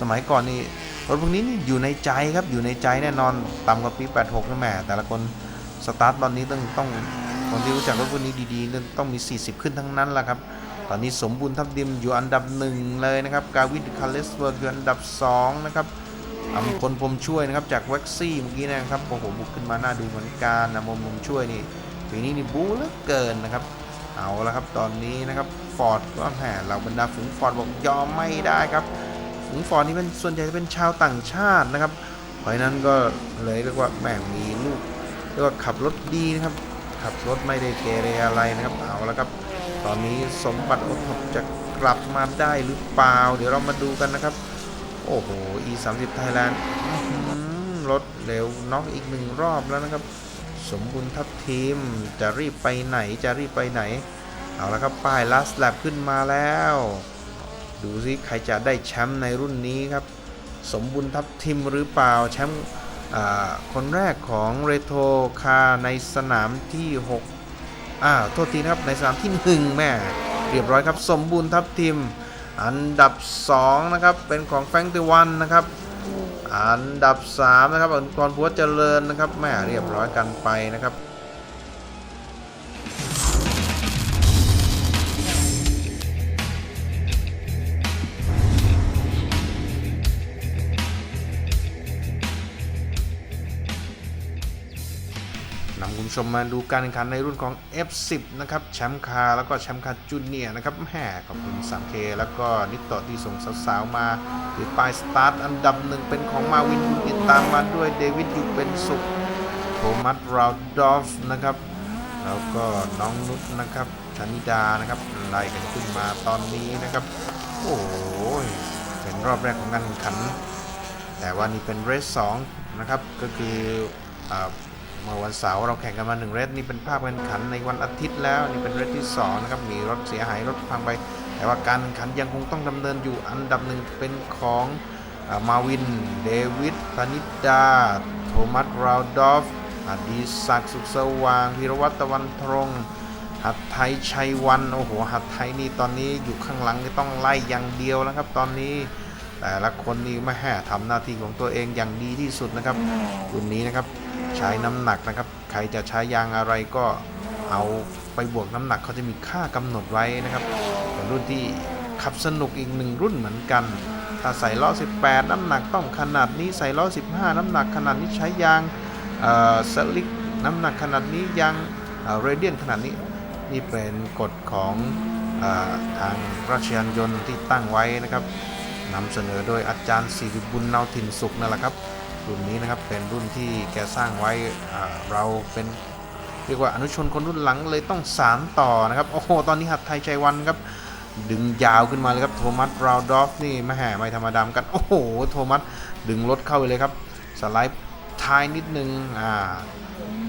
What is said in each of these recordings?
สมัยก่อนนี่รถพวกนี้นี่อยู่ในใจครับอยู่ในใจแน่นอนต่ำกว่าปี 86นะแหม่แต่ละคนสตาร์ทตอนนี้ต้องต้องคนที่รู้จักรถพวกนี้ดีๆ ต้องมี 40 ขึ้นทั้งนั้นแหละครับ ตอนนี้สมบูรณ์ทับดิมอยู่อันดับหนึ่งเลยนะครับกาวินคาเลสเบิร์กอยู่อันดับ 2 นะครับอำพลพรหมช่วยนะครับจากเว็กซี่เมื่อกี้นะครับโอ้โหบุกขึ้นมาหน่าดูเหมือนกันนะมพรหมช่วยนี่ปีนี้นี่บู๊เหลือเกินนะครับ เอาละครับตอนนี้นะครับฟอร์ดก็แหมเราบรรดาฝูงฟอร์ดบอกยอมไม่ได้ครับ ฝูงฟอร์ดนี่เป็นส่วนใหญ่จะเป็นชาวต่างชาตินะครับ เพราะนั้นก็เลยเรียกว่าแหมมีลูกเรียกว่าขับรถดีนะครับ ขับรถไม่ได้เกเรอะไรนะครับเอาละครับ ตอนนี้สมบัติอดทนจะกลับมาได้หรือเปล่า เดี๋ยวเรามาดูกันนะครับ โอ้โห e 3 0 Thailand รถเร็วน็อกอีกหนึ่งรอบแล้วนะครับ สมบูรณ์ทัพทีมจะรีบไปไหนจะรีบไปไหน เอาละครับป้าย last lap ขึ้นมาแล้ว ดูสิใครจะได้แชมป์ในรุ่นนี้ครับ สมบูรณ์ทัพทีมหรือเปล่าแชมป์คนแรกของเรโทรคาในสนามที่6อ่าโทษทีนะครับในสนามที่ 1 แม่เรียบร้อยครับ สมบูรณ์ทัพทีมอันดับ 2 นะครับ เป็นของแฟงติวันนะครับ อันดับ 3 นะครับอังกรพัวเจริญนะครับแม่เรียบร้อยกันไปนะครับ ชมมาดูการแข่งขันในรุ่นของ F10 นะครับแชมป์คาร์แล้วก็แชมป์คาร์จูเนียนะครับแหมขอบคุณ 3K แล้วก็นิตโตที่ส่งสาวๆมาติดป้ายสตาร์ทอันดับหนึ่งเป็นของมาวินบุญติดตามมาด้วยเดวิดอยู่เป็นสุขโทมัสราลดอฟนะครับแล้วก็น้องนุชนะครับชนิดานะครับไล่กันขึ้นมาตอนนี้นะครับ โอ้โหเป็นรอบแรกของการแข่งขัน แต่ว่านี่เป็นเรสสองนะครับก็คืออา มื่อวันเสาร์เราแข่งกันมา1เรสนี่เป็นภาพการแข่งขันในวันอาทิตย์แล้วนี่เป็นเรสที่2นะครับมีรถเสียหายรถพังไป แต่ว่าการแข่งขันยังคงต้องดำเนินอยู่อันดับหนึ่งเป็นของอามาวิน เดวิดพนิดา โทมัสราลดอฟอดีศักดิ์สุขสว่างพิรวัตรตะวันตรง หัดไทยชัยวัน โอ้โห หัดไทยนี่ตอนนี้อยู่ข้างหลังนี่ต้องไล่อย่างเดียวแล้วครับตอนนี้แต่ละคนนี่ไม่แห่ทำหน้าที่ของตัวเองอย่างดีที่สุดนะครับรุ่นนี้นะครับ ใช้น้ำหนักนะครับ ใครจะใช้ยางอะไรก็เอาไปบวกน้ำหนักเขาจะมีค่ากำหนดไว้นะครับเป็นรุ่นที่ขับสนุกอีกหนึ่งรุ่นเหมือนกัน ถ้าใส่ล้อ 18 น้ำหนักต้องขนาดนี้ใส่ล้อ 15 น้ำหนักขนาดนี้ใช้ยางสลิกน้ำหนักขนาดนี้ยางเรเดียนขนาดนี้นี่เป็นกฎของอทางราชยานยนต์ที่ตั้งไว้นะครับนำเสนอโดยอาจารย์สิริบุญเนาถิ่นสุขนั่นแหละครับ รุ่นนี้นะครับเป็นรุ่นที่แกสร้างไว้เราเป็นเรียกว่าอนุชนคนรุ่นหลังเลยต้องสารต่อนะครับโอ้โหตอนนี้หัดไทยใจวันครับดึงยาวขึ้นมาเลยครับโทมัสราวดอฟนี่ม่แห่ไม่ธรรมดามกัน โอ้โห โทมัสดึงรถเข้าไปเลยครับ สไลด์ท้ายนิดนึงอ่า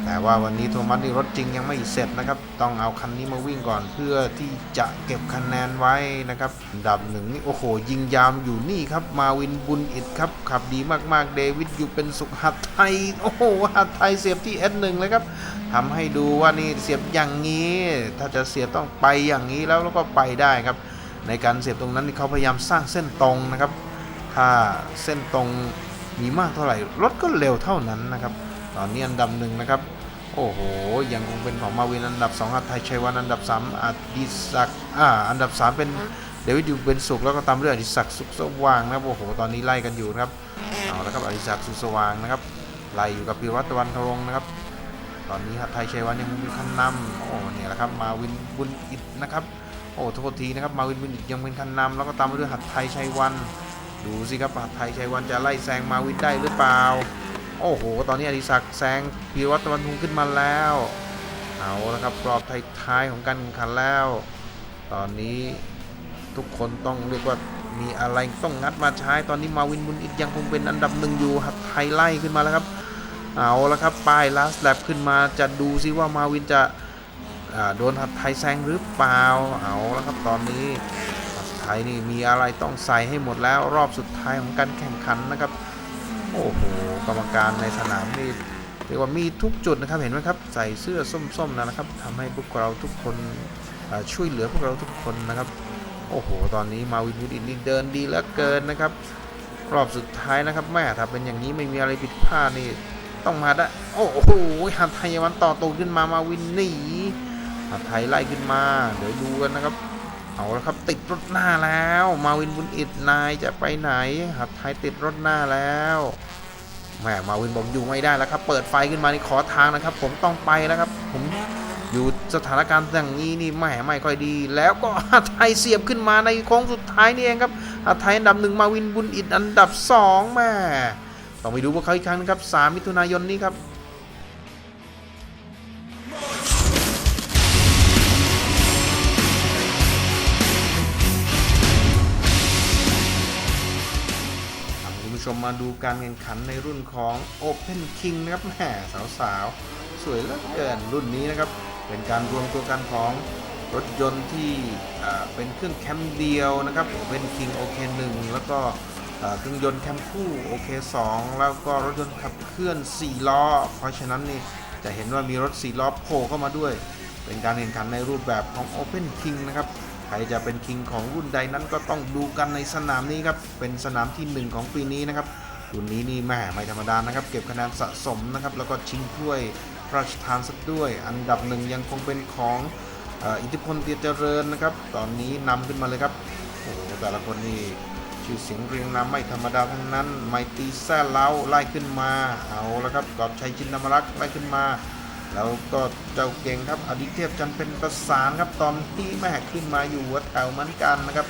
แต่ว่าวันนี้โทมัสนี่รถจริงยังไม่เสร็จนะครับ ต้องเอาคันนี้มาวิ่งก่อนเพื่อที่จะเก็บคะแนนไว้นะครับดับหนึ่งนี่โอ้โห ยิงยามอยู่นี่ครับ มาวินบุญอิดครับขับดีมากๆ เดวิดอยู่เป็นสุขหัดไทย โอ้โหหัดไทยเสียบที่ S1 เลยครับทำให้ดูว่านี่เสียบอย่างนี้ ถ้าจะเสียบต้องไปอย่างนี้แล้วแล้วก็ไปได้ครับ ในการเสียบตรงนั้นเขาพยายามสร้างเส้นตรงนะครับ ถ้าเส้นตรงมีมากเท่าไหร่รถก็เร็วเท่านั้นนะครับ ตอนนี้อันดับหนึ่งนะครับ โอ้โห ยังคงเป็นของมาวินอันดับ2อัตไทยชัยวันอันดับ 3อดิศักดิ์อ่าอันดับ 3 เป็นเดวิดยูเบนสุขแล้วก็ตามด้วยอดิศักดิ์สุขสว่างนะครับโอ้โหตอนนี้ไล่กันอยู่นะครับเอาละครับอดิศักดิ์สุขสว่างนะครับไล่อยู่กับพิรวัตรตะวันทรงนะครับ ตอนนี้หัดไทยชัยวันยังมีคันนำโอ้เนี่ยแหละครับมาวินบุญอิดนะครับโอ้โทษทีนะครับมาวินบุญอิดยังเป็นคันนำแล้วก็ตามมาด้วยหัดไทยชัยวันดูสิครับหัดไทยชัยวันจะไล่แซงมาวินได้หรือเปล่า โอ้โห ตอนนี้อดิศักดิ์แซงพีรวัตรตะวันทุงขึ้นมาแล้ว เอาละครับ รอบท้ายๆของการแข่งขันแล้ว ตอนนี้ทุกคนต้องเรียกว่ามีอะไรต้องงัดมาใช้ ตอนนี้มาวินบุญอิดยังคงเป็นอันดับหนึ่งอยู่ หัดไทยไล่ขึ้นมาแล้วครับ เอาละครับ ป้าย last lap ขึ้นมา จะดูซิว่ามาวินจะโดนหัดไทยแซงหรือเปล่า เอาละครับ ตอนนี้หัดไทยนี่มีอะไรต้องใส่ให้หมดแล้ว รอบสุดท้ายของการแข่งขันนะครับ โอ้โหกรรมการในสนามนี่เรียกว่ามีทุกจุดนะครับเห็นไหมครับใส่เสื้อส้มๆนะครับทำให้พวกเราทุกคนช่วยเหลือพวกเราทุกคนนะครับ โอ้โห ตอนนี้มาวินวิดินนี่เดินดีเหลือเกินนะครับ รอบสุดท้ายนะครับแม่ถ้าเป็นอย่างนี้ไม่มีอะไรผิดพลาดนี่ต้องมาได้โอ้โหหัดไทยวันต่อตูขึ้นมามาวินหนีหัดไทยไล่ขึ้นมา เดี๋ยวดูกันนะครับ เอาละครับติดรถหน้าแล้ว มาวินบุญอิดนายจะไปไหนหัดไทยติดรถหน้าแล้วแหมมาวินบอกอยู่ไม่ได้แล้วครับ เปิดไฟขึ้นมานี่ขอทางนะครับ ผมต้องไปแล้วครับ ผมอยู่สถานการณ์อย่างนี้นี่แหมไม่ค่อยดี แล้วก็หัดไทยเสียบขึ้นมาในโค้งสุดท้ายนี่เองครับหัดไทยอันดับหนึ่งมาวินบุญอิดอันดับสองแหม่ต้องไปดูพวกเขาอีกครั้งนะครับ 3 มิถุนายนนี้ครับ มมาดูการแข่งขันในรุ่นของ Open King นะครับแหมสาวๆ สวยเหลือเกินรุ่นนี้นะครับ เป็นการรวมตัวกันของรถยนต์ที่เป็นเครื่องแคมเดียวนะครับ Open King OK 1แล้วก็เครื่องยนต์แคมคู่ OK 2แล้วก็รถยนต์ขับเคลื่อน 4 ล้อ เพราะฉะนั้นนี่จะเห็นว่ามีรถ 4 ล้อโผล่เข้ามาด้วย เป็นการแข่งขันในรูปแบบของ Open King นะครับ ใครจะเป็นคิงของรุ่นใดนั้นก็ต้องดูกันในสนามนี้ครับ เป็นสนามที่ 1 ของปีนี้นะครับรุ่นนี้นี่แม่ไม่ธรรมดานะครับ เก็บคะแนนสะสมนะครับ แล้วก็ชิงถ้วยพระราชทานสักด้วย อันดับหนึ่งยังคงเป็นของอ,อิทธิพลเตียเจริญนะครับ ตอนนี้นำขึ้นมาเลยครับโอ้โหแต่ละคนนี่ชื่อเสียงเรียงนามไม่ธรรมดาทั้งนั้น ไมตีแซ่เล้าไล่ขึ้นมา เอาแล้วครับกอบชัยชินนามรักไล่ขึ้นมา แล้วก็เจ้าเก่งครับอดิเทพจันเป็นประสานครับตอนที่แม่ขึ้นมาอยู่หัวแถวเหมือนกันนะครับ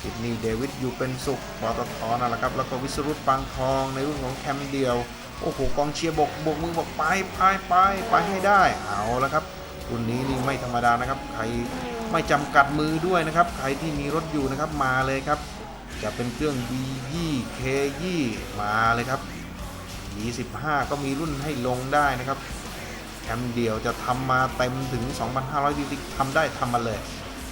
ซิดนีย์เดวิดอยู่เป็นสุขปตทนั่นแหละครับแล้วก็วิสรุตปางทองในรุ่นของแคมเดียวโอ้โหกองเชียร์บกบกมือบอกไปไปไปไปให้ได้เอาแล้วครับรุ่นนี้นี่ไม่ธรรมดานะครับใครไม่จำกัดมือด้วยนะครับใครที่มีรถอยู่นะครับมาเลยครับ จะเป็นเครื่อง B 2 K 2มาเลยครับ25 ก็มีรุ่นให้ลงได้นะครับ แคมเดียวจะทำมาเต็มถึง 2,500ดีทำได้ทำมาเลย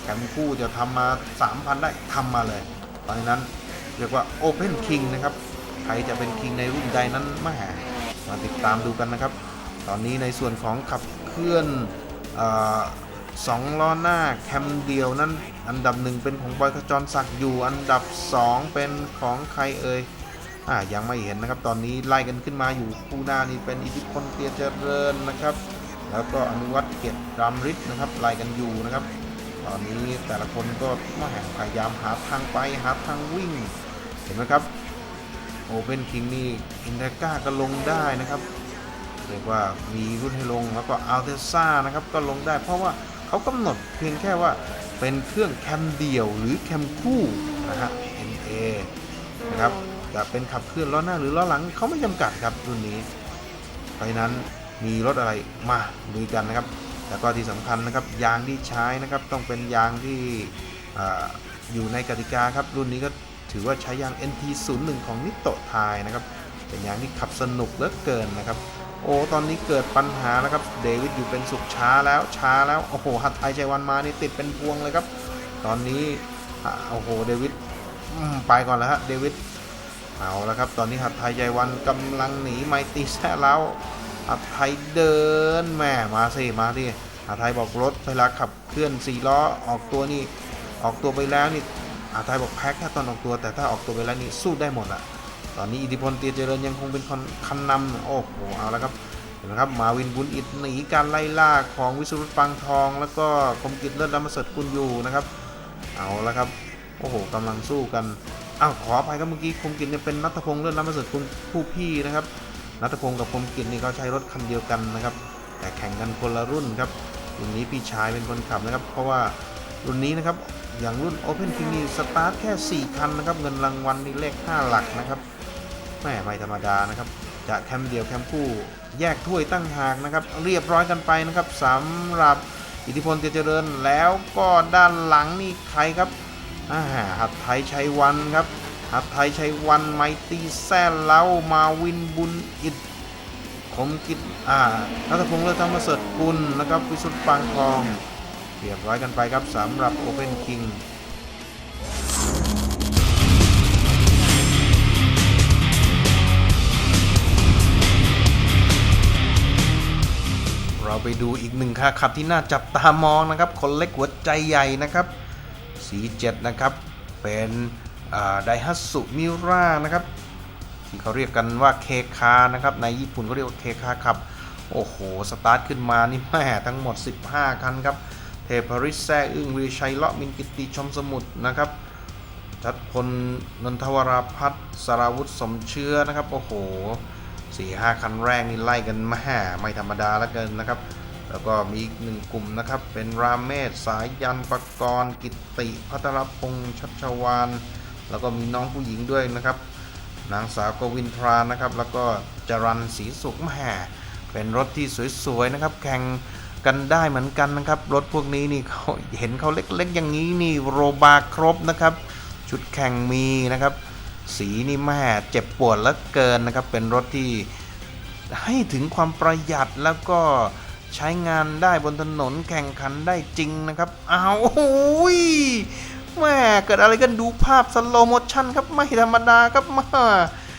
แคมคู่จะทำมา 3,000 ได้ทำมาเลยเพราะฉะนั้นเรียกว่า Open King นะครับ ใครจะเป็นคิงในรุ่นใดนั้นมาหามาติดตามดูกันนะครับ ตอนนี้ในส่วนของขับเคลื่อนสองล้อหน้าแคมเดียวนั้น อันดับหนึ่งเป็นของบอยขจรศักดิ์อยู่ อันดับ 2 เป็นของใครเอ่ย อ่ายังไม่เห็นนะครับ ตอนนี้ไล่กันขึ้นมาอยู่คู่หน้านี่เป็นอิทธิพลเตียเจริญนะครับ แล้วก็อนุวัตเกียรติรามฤทธิ์นะครับไล่กันอยู่นะครับ ตอนนี้แต่ละคนก็มาแห่งพยายามหาทางไปหาทางวิ่ง เห็นไหมครับโอเ n นคิงนี่อินเทก้าก็ลงได้นะครับเรียกว่ามีรุ่นให้ลงแล้วก็อัลเทซ่านะครับก็ลงได้ เพราะว่าเขากำหนดเพียงแค่ว่าเป็นเครื่องแคมเดียวหรือแคมคู่นะฮะ NA นะครับ จะเป็นขับเคลื่อนล้อหน้าหรือล้อหลังเขาไม่จำกัดครับรุ่นนี้เพราะนั้นมีรถอะไรมาดูกันนะครับ แล้วก็ที่สำคัญนะครับยางที่ใช้นะครับต้องเป็นยางที่ออยู่ในกติกาครับรุ่นนี้ก็ถือว่าใช้ยาง NT01 ของนิโตไทยนะครับเป็นยางที่ขับสนุกเหลือเกินนะครับ โอ้ตอนนี้เกิดปัญหาแล้วครับเดวิดอยู่เป็นสุขช้าแล้วช้าแล้วโอ้โหหัดไทยใจวันมานี่ติดเป็นพวงเลยครับ ตอนนี้โอ้โหเดวิดไปก่อนแล้วฮะเดวิด เอาล้วครับ ตอนนี้หัดไทยใจวันกำลังหนีไมตีแซ่แล้วหัดไทยเดินแหม่มาสิมาดิหัดไทยบอกรถเวลาขับเคลื่อนสี่ล้อออกตัวนี่ออกตัวไปแล้วนี่หัดไทยบอกแพ้แค่ตอนออกตัว แต่ถ้าออกตัวไปแล้วนี่สู้ได้หมดอะตอนนี้อิทธิพลเตียเจริญยังคงเป็นคนคันนำโอ้โหเอาล้วครับเห็นไหมครับมาวินบุญอิดหนีการไล่ล่าของวิสุรุตปังทอง แล้วก็คมกิจเลิศดำเสดกุลอยู่นะครับ เอาล้วครับโอ้โหกำลังสู้กัน อ้าวขออภัยครับเมื่อกี้คมกิจเนี่ยเป็นนัทพงษ์เลื่อนน้ำประเสริฐคุณผู้พี่นะครับนัทพงษ์กับคมกิจนี่เขาใช้รถคันเดียวกันนะครับ แต่แข่งกันคนละรุ่นครับรุ่นนี้พี่ชายเป็นคนขับนะครับ เพราะว่ารุ่นนี้นะครับอย่างรุ่น Open King นี่สตาร์ทแค่ 4 คันนะครับ เงินรางวัลนี่เลข 5 หลักนะครับแม่ไม่ธรรมดานะครับ จะแคมเดียวแคมคู่แยกถ้วยตั้งหากนะครับ เรียบร้อยกันไปนะครับสำหรับอิทธิพลเตียเจริญแล้วก็ด้านหลังนี่ใครครับ หัดไทยชัยวันครับ หัดไทยชัยวันไมตีแซ่เล้ามาวินบุญอิดคมกิจอ่านัทพงษ์เลิศธรรมเสดกุลนะครับวิสุทธิ์ปางทองเรียบร้อยกันไปครับสำหรับโอเ n นคิงเราไปดูอีกหนึ่งค่าขับที่น่าจับตามองนะครับ คนเล็กหัวใจใหญ่นะครับ สีเจ็ดนะครับเป็นไดฮัตสุมิรานะครับที่เขาเรียกกันว่าเคคานะครับในญี่ปุ่นเขาเรียกว่าเคคาครับโอ้โห สตาร์ทขึ้นมานี่แม่ทั้งหมด 15 คันครับ เทพริศแซ่อึ้งวีชัยเลาะมินกิติชมสมุทรนะครับชัดพลนนทวราพัฒน์สราวุธสมเชื้อนะครับ โอ้โหสี่ห้าคันแรกนี่ไล่กันมาแห่ไม่ธรรมดาแล้วเกินนะครับ แล้วก็มีอีกหนึ่งกลุ่มนะครับ เป็นรามเมศสายยันปกรณ์กิติพัทรพงษ์ชัชวานแล้วก็มีน้องผู้หญิงด้วยนะครับ นางสาวกวินทรานะครับ แล้วก็จรันศรีสุขแหม่เป็นรถที่สวยๆนะครับ แข่งกันได้เหมือนกันนะครับ รถพวกนี้นี่เขาเห็นเขาเล็กๆ อย่างนี้นี่โรบาครบนะครับ ชุดแข่งมีนะครับ สีนี่แม่เจ็บปวดเหลือเกินนะครับ เป็นรถที่ให้ถึงความประหยัดแล้วก็ ใช้งานได้บนถนนแข่งขันได้จริงนะครับเอาโอ้ยแม่เกิดอะไรกันดูภาพสโลโมชั่นครับไม่ธรรมดาครับมา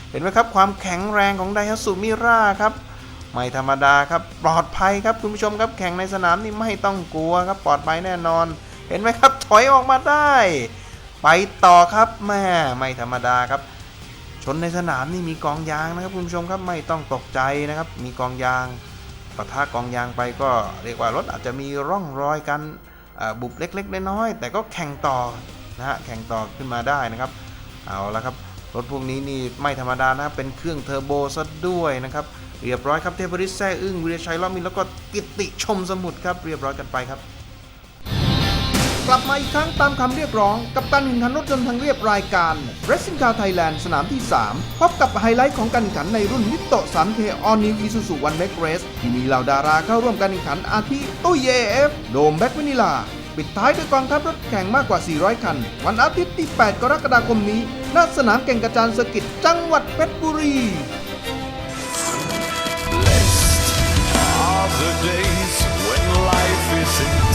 เห็นไหมครับความแข็งแรงของไดฮัสุมิราครับไม่ธรรมดาครับปลอดภัยครับคุณผู้ชมครับแข่งในสนามนี่ไม่ต้องกลัวครับปลอดภัยแน่นอน เห็นไหมครับถอยออกมาได้ ไปต่อครับแม่ไม่ธรรมดาครับ ชนในสนามนี่มีกองยางนะครับคุณผู้ชมครับไม่ต้องตกใจนะครับมีกองยาง ปะทะกองยางไปก็เรียกว่ารถอาจจะมีร่องรอยกันบุบเล็กๆน้อยๆแต่ก็แข่งต่อนะฮะแข่งต่อขึ้นมาได้นะครับเอาละครับรถพวกนี้นี่ไม่ธรรมดานะครับเป็นเครื่องเทอร์โบซะด้วยนะครับเรียบร้อยครับเทพบริสแซ่อึ้งวิริชัยล้อมินแล้วก็กิติชมสมุทรครับเรียบร้อยกันไปครับ กลับมาอีกครั้งตามคำเรียกร้อง กับการแข่งขันรถยนต์ทางเรียบรายการ Racing Car Thailand สนามที่ 3 พบกับไฮไลท์ของการแข่งขันในรุ่นนิโต 3K All New Isuzu One Max Race ที่มีเหล่าดาราเข้าร่วมการแข่งขันอาทิตุ้ยเอฟโดมแบ็กวินิลา ปิดท้ายด้วยกองทัพรถแข่งมากกว่า 400 คัน วันอาทิตย์ที่ 8 กรกฎาคมนี้ณสนามแก่งกระจานเซอร์กิตจังหวัดเพชรบุรี are the days when life is in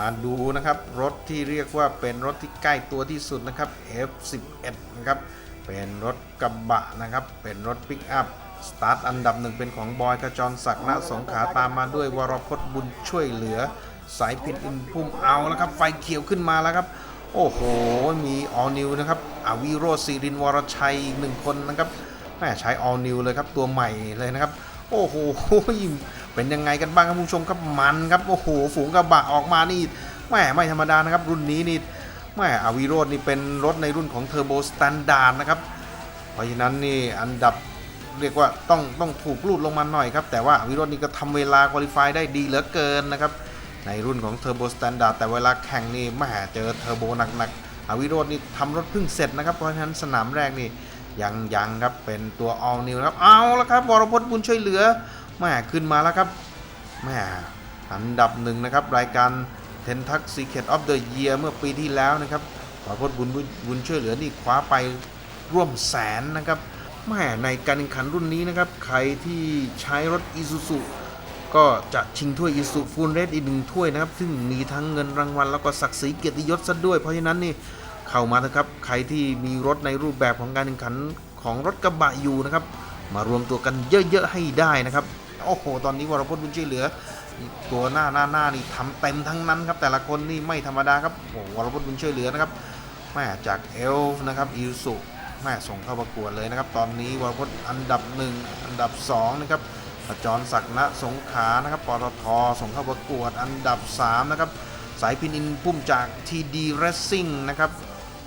มาดูนะครับ รถที่เรียกว่าเป็นรถที่ใกล้ตัวที่สุดนะครับ F11 นะครับ เป็นรถกระบะนะครับ เป็นรถปิกอัพ สตาร์ทอันดับหนึ่งเป็นของบอยขจรศักดิ์ณสงขาตามมาด้วยวรพจน์บุญช่วยเหลือ สายพินอินพุ่มเอาแล้วครับ ไฟเขียวขึ้นมาแล้วครับ โอ้โห มีออลนิวนะครับอวิโรธศิรินทร์วรชัยอีกหนึ่งคนนะครับแม่ใช้ all new เลยครับ ตัวใหม่เลยนะครับ โอ้โห เป็นยังไงกันบ้างครับผู้ชมครับมันครับโอ้โหฝูงกระบะออกมานี่แม่ไม่ธรรมดานะครับ รุ่นนี้นี่แม่อาวิโรจน์นี่เป็นรถในรุ่นของเทอร์โบสแตนดาร์ดนะครับเพราะฉะนั้นนี่อันดับเรียกว่าต้องต้องถูกลูดลงมาหน่อยครับ แต่ว่าอาวิโรจน์นี่ก็ทำเวลาคุริฟายได้ดีเหลือเกินนะครับ ในรุ่นของเทอร์โบสแตนดาร์ดแต่เวลาแข่งนี่แม่เจอเทอร์โบหนักๆอาวิโรจน์นี่ทำรถเพิ่งเสร็จนะครับ เพราะฉะนั้นสนามแรกนี่ยังยังครับเป็นตัว all new นะครับเอาล้วครับวรพจน์บุญช่วยเหลือ แม่ขึ้นมาแล้วครับแม่อันดับหนึ่งนะครับ รายการเทนทัก Secret of the Year เมื่อปีที่แล้วนะครับวรพจน์บุญบุญช่วยเหลือนี่คว้าไปร่วมแสนนะครับแม่ในการแข่งขันรุ่นนี้นะครับ ใครที่ใช้รถ Isuzu ก็จะชิงถ้วยอิสุฟูลเรสอีกหนึ่งถ้วยนะครับ ซึ่งมีทั้งเงินรางวัลแล้วก็ศักดิ์ศรีเกียรติยศซะด้วย เพราะฉะนั้นนี่เข้ามาเถอะครับ ใครที่มีรถในรูปแบบของการแข่งขันของรถกระบะอยู่นะครับ มารวมตัวกันเยอะๆให้ได้นะครับ โอ้โห ตอนนี้วรพจน์บุญช่วยเหลือ ตัวหน้าหน้าหน้านี่ทำเต็มทั้งนั้นครับ แต่ละคนนี่ไม่ธรรมดาครับโอ้โหวรพจน์บุญช่วยเหลือนะครับแม่จากเอลฟ์นะครับอิสุแม่ส่งเข้าประกวดเลยนะครับ ตอนนี้วรพจน์อันดับหนึ่งอันดับสองนะครับขจรศักดิ์ณสงขานะครับปตทส่งเข้าประกวดอันดับ 3 นะครับ สายพินินพุ่มจาก TD Racing นะครับ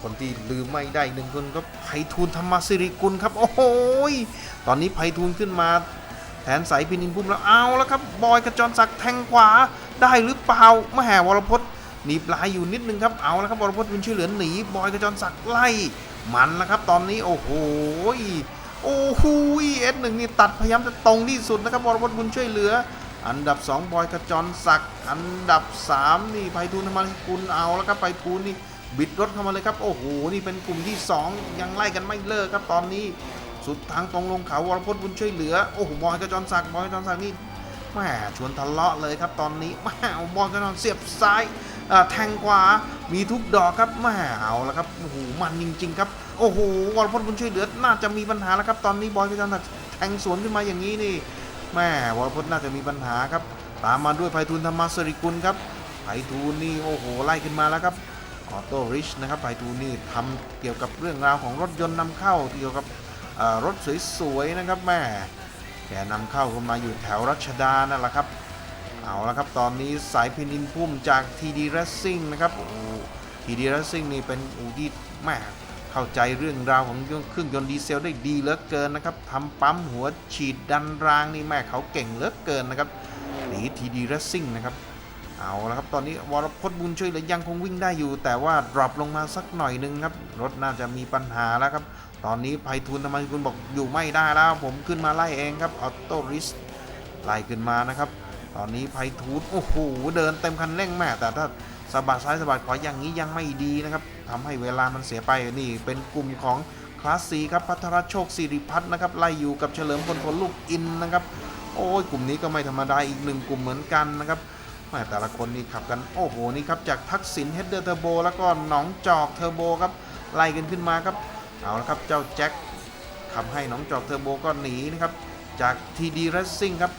คนที่ลืมไม่ได้หนึ่งคนก็ไพฑูรย์ธรรมสิริกุลครับ โอ้โหตอนนี้ไพฑูรย์ขึ้นมา แทนสายพินินพุ่มแล้วเอาแล้วครับบอยขจรศักดิ์แทงขวาได้หรือเปล่าแม่วรพจน์หนีปลายอยู่นิดนึงครับเอาแล้วครับวรพจน์บุญช่วยเหลือหนีบอยขจรศักดิ์ไล่มันแล้วครับ ตอนนี้โอ้โหโอ้โหเอสหนึ่งนี่ตัดพยายามจะตรงที่สุดนะครับวรพจน์บุญช่วยเหลือ อันดับ 2 บอยขจรศักดิ์อันดับ 3 นี่ไพฑูรย์ธรรมนิกุลเอาแล้วครับไพฑูรย์นี่บิดรถเข้ามาเลยครับ โอ้โห นี่เป็นกลุ่มที่ 2 ยังไล่กันไม่เลิกครับตอนนี้ สุดทางตรงลงเขาวรพจน์บุญช่วยเหลือ โอ้โหบอยขจรศักดิ์บอยขจรศักดิ์นี่แหมชวนทะเลาะเลยครับตอนนี้แหมเอาบอยขจรเสียบซ้ายแทงขวา มีทุกดอกครับแหมเอาแล้วครับ โอ้โห มันจริง ๆ ครับ โอ้โห วรพจน์บุญช่วยเหลือ น่าจะมีปัญหาแล้วครับ ตอนนี้บอยขจรศักดิ์แทงสวนขึ้นมาอย่างนี้นี่แม่วรพจน์น่าจะมีปัญหาครับ ตามมาด้วยไพฑูรย์ธรรมสริกุลครับไพฑูรย์นี่โอ้โห ไล่ขึ้นมาแล้วครับออโต้ริชนะครับไพฑูรย์นี่ทำเกี่ยวกับเรื่องราวของรถยนต์นำเข้าเกี่ยวกับ รถสวยๆนะครับแม่แกนำเข้ากันมาอยู่แถวรัชดานั่นแหละครับ เอาละครับตอนนี้สายพินินพุ่มจาก TD Racing นะครับโอ้ TD Racing นี่เป็นอูที่แม่เข้าใจเรื่องราวของเครื่องยนต์ดีเซลได้ดีเหลือเกินนะครับทำปั๊มหัวฉีดดันรางนี่แม่เขาเก่งเหลือเกินนะครับนี่ TD Racing นะครับ เอาละครับตอนนี้วรพจน์บุญช่วยเหลือยังคงวิ่งได้อยู่ แต่ว่าดรอปลงมาสักหน่อยหนึงครับ รถน่าจะมีปัญหาแล้วครับ ตอนนี้ไพฑูรย์ธรรมกุลบอกอยู่ไม่ได้แล้ว ผมขึ้นมาไล่เองครับออโต้ริสไล่ขึ้นมานะครับ ตอนนี้ไพฑูรย์โอ้โหเดินเต็มคันเร่งแม่แต่ถ้าสะบัดซ้ายสะบัดขวาอย่างนี้ยังไม่ดีนะครับทำให้เวลามันเสียไปนี่เป็นกลุ่มของคลาสสีครับพัทรโชคสิริพัฒน์นะครับไล่อยู่กับเฉลิมพลพลลูกอินนะครับ โอ้ยกลุ่มนี้ก็ไม่ธรรมดาอีกหนึ่งกลุ่มเหมือนกันนะครับ ม่แต่ละคนนี่ขับกันโอ้โหนี่ครับจากทักษิณเฮดเดอร์เทอร์โบแล้วก็หนองจอกเทอร์โบครับไล่กันขึ้นมาครับเอาละครับเจ้าแจ็คขับให้หนองจอกเทอร์โบก็หนีนะครับจาก TD Racing ครับ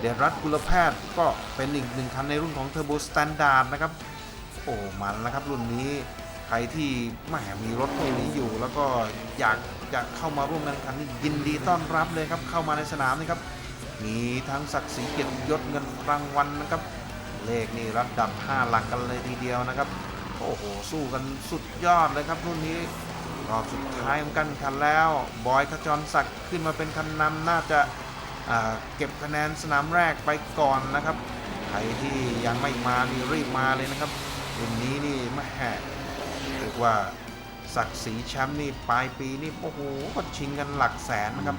เดรัตกุลแพทย์ก็เป็นอีกหนึ่งคันในรุ่นของเทอร์โบสแตนดาร์ดนะครับโอ้มันนะครับรุ่นนี้ใครที่แหมมีรถพวกนี้อยู่ แล้วก็อยากจะเข้ามาร่วมงานคันนี้ยินดีต้อนรับเลยครับเข้ามาในสนามนี่ครับมีทั้งศักดิ์ศรีเกียรติยศเงินรางวัลนะครับ เลขนี่ระดับ 5 หลักกันเลยทีเดียวนะครับ โอ้โห สู้กันสุดยอดเลยครับรุ่นนี้รอบสุดท้ายของกันคันแล้ว บอยขจรศักดิ์ขึ้นมาเป็นคันนำน่าจะอ่าเก็บคะแนนสนามแรกไปก่อนนะครับใครที่ยังไม่มานี่รีบมาเลยนะครับรุ่นนี้นี่แม่เรียกว่าศักดิ์ศรีแชมป์นี่ปลายปีนี่โอ้โหก็ชิงกันหลักแสนนะครับ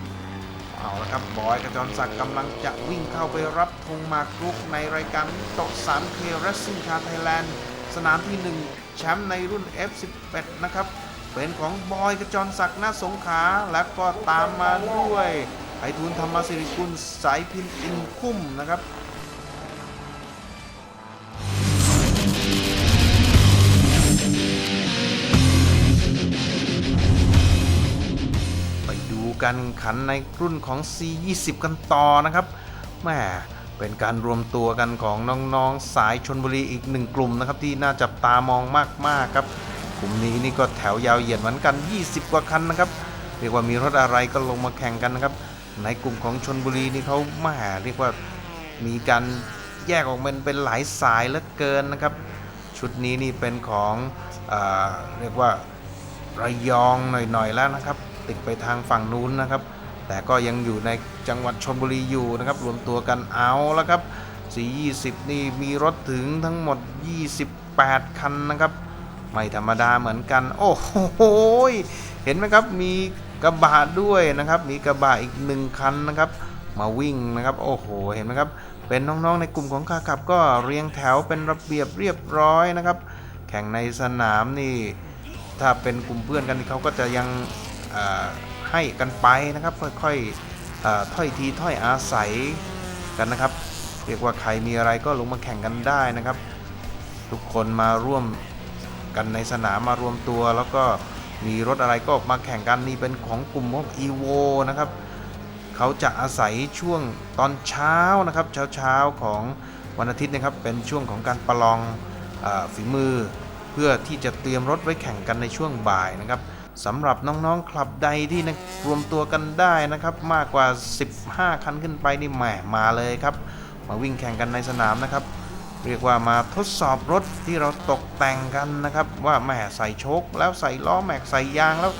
เอาละครับ บอยกระจรศักดิ์กำลังจะวิ่งเข้าไปรับธงมากรุกในรายการโตะ3 k Racing Car Thailand สนามที่ 1 แชมป์ในรุ่น F11 นะครับ เป็นของบอยกระจรศักดิ์นาสงขาและก็ตามมาด้วยไอทูนธรรมสิริกุลสายพินอินคุ้มนะครับ การขันในรุ่นของ C20 กันต่อนะครับแม่เป็นการรวมตัวกันของน้องๆ สายชนบุรีอีกหนึ่งกลุ่มนะครับที่น่าจับตามองมากๆครับกลุ่มนี้นี่ก็แถวยาวเหยียดเหมือนกัน 20 กว่าคันนะครับเรียกว่ามีรถอะไรก็ลงมาแข่งกันนะครับในกลุ่มของชนบุรีนี่เขาแมาเรียกว่ามีการแยกออกเป็นเป็นหลายสายเหลือเกินนะครับ ชุดนี้นี่เป็นของเอเรียกว่าระยองหน่อยๆแล้วนะครับ ติดไปทางฝั่งนู้นนะครับ แต่ก็ยังอยู่ในจังหวัดชนบุรีอยู่นะครับ รวมตัวกันเอาแล้วครับสี20 นี่มีรถถึงทั้งหมด 28 คันนะครับ ไม่ธรรมดาเหมือนกัน โอ้โหเห็นไหมครับมีกระบะด้วยนะครับ มีกระบะอีกหนึ่งคันนะครับ มาวิ่งนะครับ โอ้โห เห็นไหมครับ เป็นน้องๆในกลุ่มของขาขับ ก็เรียงแถวเป็นระเบียบเรียบร้อยนะครับ แข่งในสนามนี่ ถ้าเป็นกลุ่มเพื่อนกันเขาก็จะยัง ให้กันไปนะครับค่อยๆถ้อยทีถ้อยอาศัยกันนะครับ เรียกว่าใครมีอะไรก็ลงมาแข่งกันได้นะครับ ทุกคนมาร่วมกันในสนามมารวมตัว แล้วก็มีรถอะไรก็มาแข่งกันนี่เป็นของกลุ่มพวก e v o นะครับเขาจะอาศัยช่วงตอนเช้านะครับเช้าๆของวันอาทิตย์นะครับเป็นช่วงของการประลองอฝีมือ เพื่อที่จะเตรียมรถไว้แข่งกันในช่วงบ่ายนะครับ สำหรับน้องๆคลับใดที่นะรวมตัวกันได้นะครับ มากกว่า 15 คันขึ้นไปนี่แหมมาเลยครับ มาวิ่งแข่งกันในสนามนะครับ เรียกว่ามาทดสอบรถที่เราตกแต่งกันนะครับ ว่าแหมใส่โชคแล้วใส่ล้อแม็กใส่ยางแล้ว